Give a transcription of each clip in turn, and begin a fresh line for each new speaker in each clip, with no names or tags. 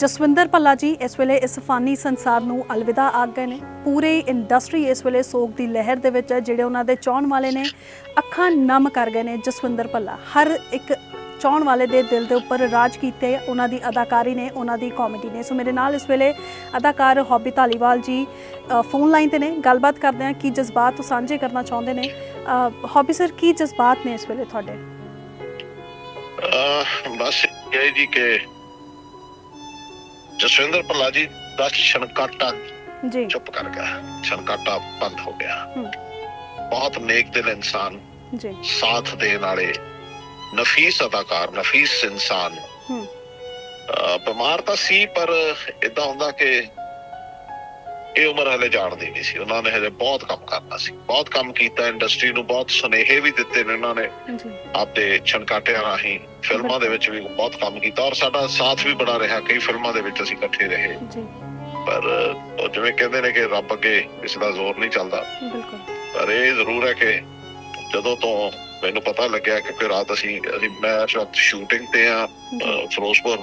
ਜਸਵਿੰਦਰ ਭੱਲਾ ਜੀ ਇਸ ਵੇਲੇ ਇਸ ਫਾਨੀ ਸੰਸਾਰ ਨੂੰ ਅਲਵਿਦਾ ਆਖ ਗਏ ਨੇ। ਪੂਰੇ ਇੰਡਸਟਰੀ ਇਸ ਵੇਲੇ ਸੋਗ ਦੀ ਲਹਿਰ ਦੇ ਵਿੱਚ ਹੈ ਜਿਹੜੇ ਉਹਨਾਂ ਦੇ ਚਾਹਣ ਵਾਲੇ ਨੇ ਅੱਖਾਂ ਨਮ ਕਰ ਗਏ ਨੇ ਜਸਵਿੰਦਰ ਭੱਲਾ। ਹਰ ਇੱਕ ਚਾਹਣ ਵਾਲੇ ਦੇ ਦਿਲ ਦੇ ਉੱਪਰ ਰਾਜ ਕੀਤੇ ਉਹਨਾਂ ਦੀ ਅਦਾਕਾਰੀ ਨੇ ਉਹਨਾਂ ਦੀ ਕਾਮੇਡੀ ਨੇ। ਸੋ ਮੇਰੇ ਨਾਲ ਇਸ ਵੇਲੇ ਅਦਾਕਾਰ ਹੌਬੀ ਧਾਲੀਵਾਲ ਜੀ ਫੋਨ ਲਾਈਨ ਤੇ ਨੇ। ਗੱਲਬਾਤ ਕਰਦੇ ਹਾਂ ਕੀ ਜਜ਼ਬਾਤ ਸਾਂਝੇ ਕਰਨਾ ਚਾਹੁੰਦੇ ਨੇ। ਅ, ਹੌਬੀ ਸਰ ਕੀ ਜਜ਼ਬਾਤ ਨੇ ਇਸ ਵੇਲੇ ਤੁਹਾਡੇ?
ਬਸ ਇਹ ਜੀ ਕਿ ਜਸਵਿੰਦਰ ਭੱਲਾ ਜੀ ਦਾ ਛਣਕਾਟਾ
ਜੀ।
ਚੁੱਪ ਕਰ ਗਿਆ। ਛਣਕਾਟਾ ਬੰਦ ਹੋ ਗਿਆ। ਬਹੁਤ ਨੇਕ ਦਿਲ ਇਨਸਾਨ।
ਜੀ।
ਸਾਥ ਦੇਣ ਵਾਲੇ ਨਫੀਸ ਅਦਾਕਾਰ ਨਫੀਸ ਇਨਸਾਨ। ਬਿਮਾਰ ਤਾਂ ਸੀ ਪਰ ਇਦਾਂ ਹੁੰਦਾ ਕਿ ਇਹ ਉਮਰ ਹਲੇ ਜਾਣਦੀ ਨਹੀਂ ਸੀ। ਉਹਨਾਂ ਨੇ ਹਲੇ ਬਹੁਤ ਕੰਮ ਕਰਨਾ ਸੀ। ਬਹੁਤ ਕੰਮ ਕੀਤਾ ਇੰਡਸਟਰੀ ਨੂੰ ਬਹੁਤ ਸੁਨੇਹੇ ਵੀ ਦਿੱਤੇ ਨੇ ਉਹਨਾਂ ਨੇ। ਆਪਦੇ ਛਣਕਾਟਿਆਂ ਰਾਹੀਂ ਫਿਲਮਾਂ ਦੇ ਵਿੱਚ ਵੀ ਬਹੁਤ ਕੰਮ ਕੀਤਾ। ਔਰ ਸਾਡਾ ਸਾਥ ਵੀ ਬੜਾ ਰਿਹਾ। ਕਈ ਫਿਲਮਾਂ ਦੇ ਵਿੱਚ ਅਸੀਂ ਇਕੱਠੇ ਰਹੇ। ਪਰ ਉਹ ਜਿਵੇਂ ਕਹਿੰਦੇ ਨੇ ਕਿ ਰੱਬ ਅੱਗੇ ਕਿਸੇ ਦਾ ਜ਼ੋਰ ਨਹੀਂ ਚੱਲਦਾ।
ਬਿਲਕੁਲ।
ਪਰ ਇਹ ਜ਼ਰੂਰ ਹੈ ਕਿ ਜਦੋਂ ਤੋਂ ਮੈਨੂੰ ਪਤਾ ਲੱਗਿਆ ਕਿ ਰਾਤ ਅਸੀਂ ਅਸੀਂ ਮੈਂ ਸ਼ੂਟਿੰਗ ਤੇ ਆ ਫਿਰੋਜ਼ਪੁਰ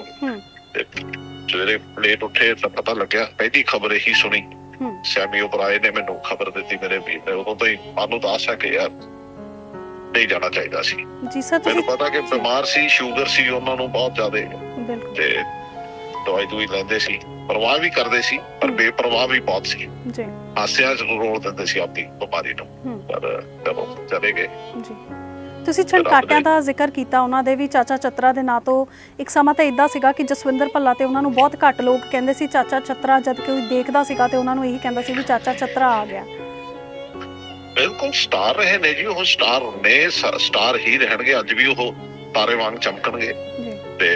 ਸਵੇਰੇ ਲੇਟ ਉੱਠੇ ਤਾਂ ਪਤਾ ਲੱਗਿਆ ਪਹਿਲੀ ਖਬਰ ਇਹੀ ਸੁਣੀ। ਸੈਮੀ ਓਬਰਾਏ ਨੇ ਮੈਨੂੰ ਖਬਰ ਦਿੱਤੀ ਮੇਰੇ ਵੀਰ ਨੇ ਉਦੋਂ ਤੋਂ ਹੀ ਮਨ ਆਸ ਹੈ ਕਿ ਯਾਰ ਨਹੀਂ ਜਾਣਾ ਚਾਹੀਦਾ ਸੀ।
ਜੀ ਸਰ
ਮੈਨੂੰ ਪਤਾ ਕਿ ਬਿਮਾਰ ਸੀ ਸ਼ੂਗਰ ਸੀ ਉਹਨਾਂ ਨੂੰ ਬਹੁਤ ਜ਼ਿਆਦਾ।
ਬਿਲਕੁਲ।
ਤੇ ਦਵਾਈ ਦੂਈ ਲੈਂਦੇ ਸੀ। ਪਰਵਾਹ ਵੀ ਕਰਦੇ ਸੀ ਪਰ। ਬੇਪਰਵਾਹ ਵੀ ਬਹੁਤ ਸੀ।
ਜੀ।
ਹਾਸਿਆਂ 'ਚ ਰੋਲ ਦਿੰਦੇ ਸੀ ਆਪਣੀ ਬਿਮਾਰੀ ਨੂੰ। ਪਰ ਜਦੋਂ ਚਲੇ ਗਏ।
ਜੀ। ਤੁਸੀਂ ਛਣਕਾਟਿਆਂ ਦਾ ਜ਼ਿਕਰ ਕੀਤਾ ਉਹਨਾਂ ਦੇ ਵੀ ਚਾਚਾ ਚਤਰਾ ਦੇ ਨਾਂ ਤੋਂ। ਇੱਕ ਸਮਾਂ ਤਾਂ ਇਦਾਂ ਸੀਗਾ ਕਿ ਜਸਵਿੰਦਰ ਭੱਲਾ ਤੇ ਉਹਨਾਂ ਨੂੰ ਬਹੁਤ ਘੱਟ ਲੋਕ ਕਹਿੰਦੇ ਸੀ ਚਾਚਾ ਚਤਰਾ ਜਦ ਕੋਈ ਦੇਖਦਾ ਸੀਗਾ ਤੇ ਉਹਨਾਂ ਨੂੰ ਇਹੀ ਕਹਿੰਦਾ ਸੀ ਵੀ ਚਾਚਾ ਚਤਰਾ ਆ ਗਿਆ।
ਬਿਲਕੁਲ ਸਟਾਰ ਰਹੇ ਨੇ ਜੀ ਉਹ ਸਟਾਰ ਨੇ ਸਟਾਰ ਹੀ ਰਹਿਣਗੇ ਅੱਜ ਵੀ ਉਹ ਤਾਰੇ ਵਾਂਗ ਚਮਕਣਗੇ। ਤੇ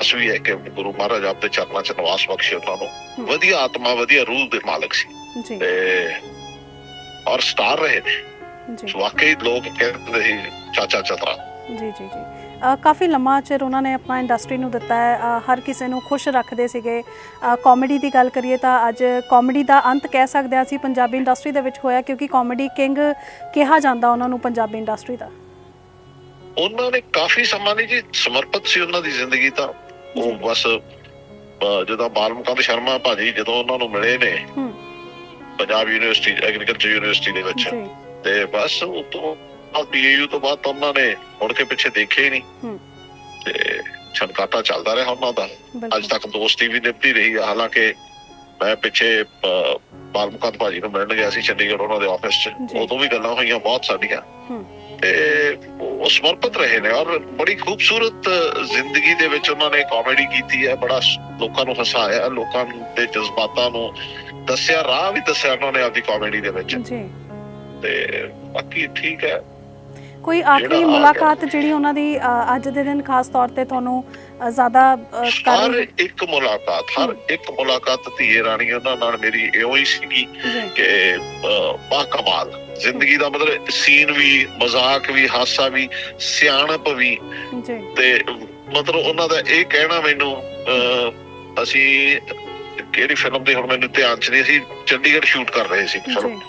ਅਸਵੀ ਹੈ ਕਿ ਗੁਰੂ ਮਹਾਰਾਜ ਆਪਦੇ ਚਰਨਾਂ 'ਚ ਨਿਵਾਸ ਬਖਸ਼ੇ ਉਹਨਾਂ ਨੂੰ। ਵਧੀਆ ਆਤਮਾ ਵਧੀਆ ਰੂਹ ਦੇ ਮਾਲਕ ਸੀ।
ਜੀ।
ਤੇ ਔਰ ਸਟਾਰ ਰਹੇ ਨੇ।
ਜੀ।
ਵਾਕਈ ਲੋਕ ਕਹਿੰਦੇ ਸੀ ਚਾਚਾ ਚਤਰਾ।
ਜੀ ਜੀ ਜੀ। ਕਾਫੀ ਲੰਮਾ ਚਿਰ ਉਹਨਾਂ ਨੇ ਆਪਣਾ ਇੰਡਸਟਰੀ ਨੂੰ ਦਿੱਤਾ ਹੈ। ਹਰ ਕਿਸੇ ਨੂੰ ਖੁਸ਼ ਰੱਖਦੇ ਸੀਗੇ। ਕਾਮੇਡੀ ਦੀ ਗੱਲ ਕਰੀਏ ਤਾਂ ਅੱਜ ਕਾਮੇਡੀ ਦਾ ਅੰਤ ਕਹਿ ਸਕਦੇ ਹਾਂ ਅਸੀਂ ਪੰਜਾਬੀ ਇੰਡਸਟਰੀ ਦੇ ਵਿੱਚ ਹੋਇਆ ਕਿਉਂਕਿ ਕਾਮੇਡੀ ਕਿੰਗ ਕਿਹਾ ਜਾਂਦਾ ਉਹਨਾਂ ਨੂੰ ਪੰਜਾਬੀ ਇੰਡਸਟਰੀ ਦਾ।
ਉਹਨਾਂ ਨੇ ਕਾਫੀ ਸਮਾਂ ਨਹੀਂ ਜੀ ਸਮਰਪਿਤ ਸੀ ਉਹਨਾਂ ਦੀ ਜ਼ਿੰਦਗੀ ਤਾਂ। ਉਹ। ਬਸ ਜਦੋਂ ਬਾਲਮੁਕੰਦ ਸ਼ਰਮਾ ਭਾਜੀ ਜਦੋਂ ਉਹਨਾਂ ਨੂੰ ਮਿਲੇ ਨੇ ਪੰਜਾਬ ਯੂਨੀਵਰਸਿਟੀ ਐਗਰੀਕਲਚਰ ਯੂਨੀਵਰਸਿਟੀ ਦੇ ਵਿੱਚ।
ਜੀ।
ਤੇ ਬਸ ਉਹ ਤੋਂ ਆ ਪੀਏਯੂ ਤੋਂ ਬਾਅਦ ਤਾਂ ਉਹਨਾਂ ਨੇ ਮੁੜ ਕੇ ਪਿੱਛੇ ਦੇਖੇ ਹੀ ਨਹੀਂ। ਤੇ ਛਣਕਾਟਾ ਚੱਲਦਾ ਰਿਹਾ ਉਹਨਾਂ ਦਾ। ਅੱਜ ਤੱਕ ਦੋਸਤੀ ਵੀ ਨਿਭਦੀ ਰਹੀ ਆ। ਹਾਲਾਂਕਿ ਮੈਂ ਪਿੱਛੇ ਬਾਲਮੁਕੰਦ ਭਾਜੀ ਨੂੰ ਮਿਲਣ ਗਿਆ ਸੀ ਚੰਡੀਗੜ੍ਹ ਉਹਨਾਂ ਦੇ ਆਫਿਸ 'ਚ। ਉਦੋਂ ਵੀ ਗੱਲਾਂ ਹੋਈਆਂ ਬਹੁਤ ਸਾਡੀਆਂ। ਤੇ ਉਹ ਸਮਰਪਿਤ ਰਹੇ ਨੇ ਔਰ ਬੜੀ ਖੂਬਸੂਰਤ ਜ਼ਿੰਦਗੀ ਦੇ ਵਿੱਚ ਉਹਨਾਂ ਨੇ ਕਾਮੇਡੀ ਕੀਤੀ ਹੈ। ਬੜਾ ਲੋਕਾਂ ਨੂੰ ਹਸਾਇਆ ਲੋਕਾਂ ਦੇ ਜਜ਼ਬਾਤਾਂ ਨੂੰ ਦੱਸਿਆ ਰਾਹ ਵੀ ਦੱਸਿਆ ਉਹਨਾਂ ਨੇ ਆਪਦੀ ਕਾਮੇਡੀ ਦੇ ਵਿੱਚ।
ਜੀ।
ਤੇ ਬਾਕੀ ਠੀਕ ਹੈ।
ਕੋਈ ਆਖਰੀ ਮੁਲਾਕਾਤ ਜਿਹੜੀ ਉਹਨਾਂ ਦੀ ਅੱਜ ਦੇ ਦਿਨ ਖਾਸ ਤੌਰ ਤੇ ਤੁਹਾਨੂੰ ਜ਼ਿਆਦਾ
ਹਰ ਇੱਕ ਮੁਲਾਕਾਤ ਹਰ ਇੱਕ ਮੁਲਾਕਾਤ ਧੀਏ ਰਾਣੀ ਉਹਨਾਂ ਨਾਲ ਮੇਰੀ ਇਹੋ ਹੀ ਸੀਗੀ ਕਿ ਬਾ ਕਮਾਲ। ਜ਼ਿੰਦਗੀ ਦਾ ਮਤਲਬ ਸੀਨ ਵੀ ਮਜ਼ਾਕ ਵੀ ਹਾਸਾ ਵੀ ਸਿਆਣਪ ਵੀ। ਤੇ ਮਤਲਬ ਉਹਨਾਂ ਦਾ ਇਹ ਕਹਿਣਾ ਮੈਨੂੰ ਅਸੀਂ ਕਿਹੜੀ ਫਿਲਮ ਦੇ ਹੁਣ ਮੈਨੂੰ ਧਿਆਨ ਚ ਨਹੀਂ ਅਸੀਂ ਚੰਡੀਗੜ੍ਹ ਸ਼ੂਟ ਕਰ ਰਹੇ ਸੀ ਫਿਲਮ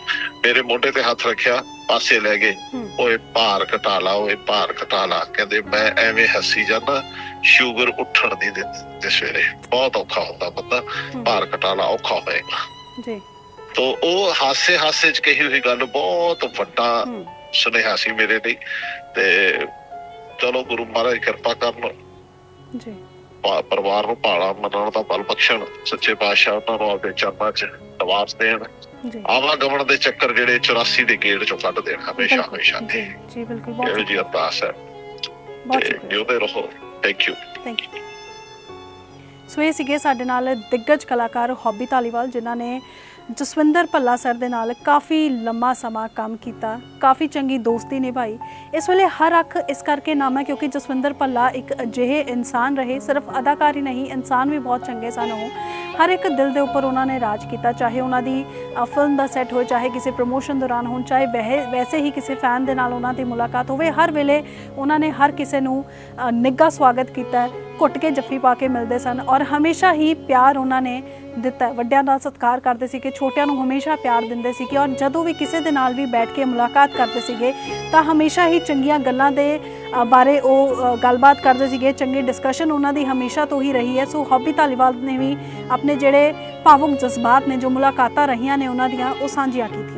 ਮੇਰੇ ਮੋਢੇ ਤੇ ਹੱਥ ਰੱਖਿਆ ਪਾਸੇ ਲੈ ਗਏ। ਓਏ ਭਾਰ ਘਟਾ ਲਾ ਓਏ ਭਾਰ ਘਟਾ ਲਾ। ਕਹਿੰਦੇ ਮੈਂ ਐਵੇਂ ਹੱਸੀ ਜਾਂਦਾ ਸ਼ੂਗਰ ਉੱਠਣ ਦੀ ਦਿੰਦੇ ਸਵੇਰੇ। ਬਹੁਤ ਔਖਾ ਹੁੰਦਾ ਬੰਦਾ। ਭਾਰ ਘਟਾ ਲਾ ਔਖਾ ਹੋਏਗਾ।
ਜੀ।
ਤੋ ਉਹ ਹਾਸੇ ਹਾਸੇ ਚ ਕਹੀ ਹੋਈ ਗੱਲ ਬਹੁਤ ਵੱਡਾ ਸੁਨੇਹਾ ਸੀ ਮੇਰੇ ਲਈ। ਤੇ ਚਲੋ ਗੁਰੂ ਮਹਾਰਾਜ ਕਿਰਪਾ ਕਰਨ।
ਜੀ।
ਪਰਿਵਾਰ ਨੂੰ ਭਾਲਾ ਮੰਨਣ ਦਾ ਬਲ ਬਖਸ਼ਣ ਸੱਚੇ ਪਾਤਸ਼ਾਹ ਉਹਨਾਂ ਨੂੰ ਆਪਦੇ ਚਰਨਾਂ 'ਚ ਨਿਵਾਸ ਦੇਣ।
ਜੀ।
ਆਵਾਗਮਨ ਦੇ ਚੱਕਰ ਜਿਹੜੇ 84 ਦੇ ਗੇੜ 'ਚੋਂ ਕੱਢ ਦੇਣ ਹਮੇਸ਼ਾ ਹਮੇਸ਼ਾ।
ਜੀ ਜੀ ਬਿਲਕੁਲ। ਬਹੁਤ
ਜੀ ਅਰਦਾਸ ਹੈ।
ਬਹੁਤ ਸ਼ੁਕਰੀਆ।
ਰਹੋ। ਥੈਂਕ ਯੂ
ਥੈਂਕ ਯੂ ਸੋ ਇਹ ਸੀਗੇ ਸਾਡੇ ਨਾਲ ਦਿੱਗਜ ਕਲਾਕਾਰ ਹੌਬੀ ਧਾਲੀਵਾਲ ਜਿਨ੍ਹਾਂ ਨੇ ਜਸਵਿੰਦਰ ਭੱਲਾ ਸਰ ਦੇ ਨਾਲ ਕਾਫੀ ਲੰਮਾ ਸਮਾਂ ਕੰਮ ਕੀਤਾ। ਕਾਫੀ ਚੰਗੀ ਦੋਸਤੀ ਨਿਭਾਈ। ਇਸ ਵੇਲੇ ਹਰ ਅੱਖ ਇਸ ਕਰਕੇ ਨਾਮ ਹੈ ਕਿਉਂਕਿ ਜਸਵਿੰਦਰ ਭੱਲਾ ਇੱਕ ਅਜਿਹੇ ਇਨਸਾਨ ਰਹੇ। ਸਿਰਫ ਅਦਾਕਾਰ ਹੀ ਨਹੀਂ, ਇਨਸਾਨ ਵੀ ਬਹੁਤ ਚੰਗੇ ਸਨ ਉਹ। ਹਰ ਇੱਕ ਦਿਲ ਦੇ ਉੱਪਰ ਉਹਨਾਂ ਨੇ ਰਾਜ ਕੀਤਾ, ਚਾਹੇ ਉਹਨਾਂ ਦੀ ਫਿਲਮ ਦਾ ਸੈੱਟ ਹੋਏ, ਚਾਹੇ ਕਿਸੇ ਪ੍ਰੋਮੋਸ਼ਨ ਦੌਰਾਨ ਹੋਣ, ਚਾਹੇ ਵਹਿ- ਵੈਸੇ ਹੀ ਕਿਸੇ ਫੈਨ ਦੇ ਨਾਲ ਉਹਨਾਂ ਦੀ ਮੁਲਾਕਾਤ ਹੋਵੇ, ਹਰ ਵੇਲੇ ਉਹਨਾਂ ਨੇ ਹਰ ਕਿਸੇ ਨੂੰ ਨਿੱਘਾ ਸਵਾਗਤ ਕੀਤਾ। ਘੁੱਟ ਕੇ ਜੱਫੀ ਪਾ ਕੇ ਮਿਲਦੇ ਸਨ ਔਰ ਹਮੇਸ਼ਾ ਹੀ ਪਿਆਰ ਉਹਨਾਂ ਨੇ ਦਿੱਤਾ। ਵੱਡਿਆਂ ਦਾ ਸਤਿਕਾਰ ਕਰਦੇ ਸੀ ਕਿ ਛੋਟਿਆਂ ਨੂੰ ਹਮੇਸ਼ਾ ਪਿਆਰ ਦਿੰਦੇ ਸੀ ਕਿ ਔਰ ਜਦੋਂ ਵੀ ਕਿਸੇ ਦੇ ਨਾਲ ਵੀ ਬੈਠ ਕੇ ਮੁਲਾਕਾਤ ਕਰਦੇ ਸੀਗੇ, ਤਾਂ ਹਮੇਸ਼ਾ ਹੀ ਚੰਗੀਆਂ ਗੱਲਾਂ ਦੇ ਬਾਰੇ ਉਹ ਗੱਲਬਾਤ ਕਰਦੇ ਸੀਗੇ। ਚੰਗੀ ਡਿਸਕਸ਼ਨ ਉਹਨਾਂ ਦੀ ਹਮੇਸ਼ਾ ਤੋਂ ਹੀ ਰਹੀ ਹੈ। ਸੋ ਹੌਬੀ ਧਾਲੀਵਾਲ ਨੇ ਵੀ ਆਪਣੇ ਜਿਹੜੇ ਭਾਵੁਕ ਜਜ਼ਬਾਤ ਨੇ, ਜੋ ਮੁਲਾਕਾਤਾਂ ਰਹੀਆਂ ਨੇ ਉਹਨਾਂ ਦੀਆਂ, ਉਹ ਸਾਂਝੀਆਂ ਕੀਤੀਆਂ।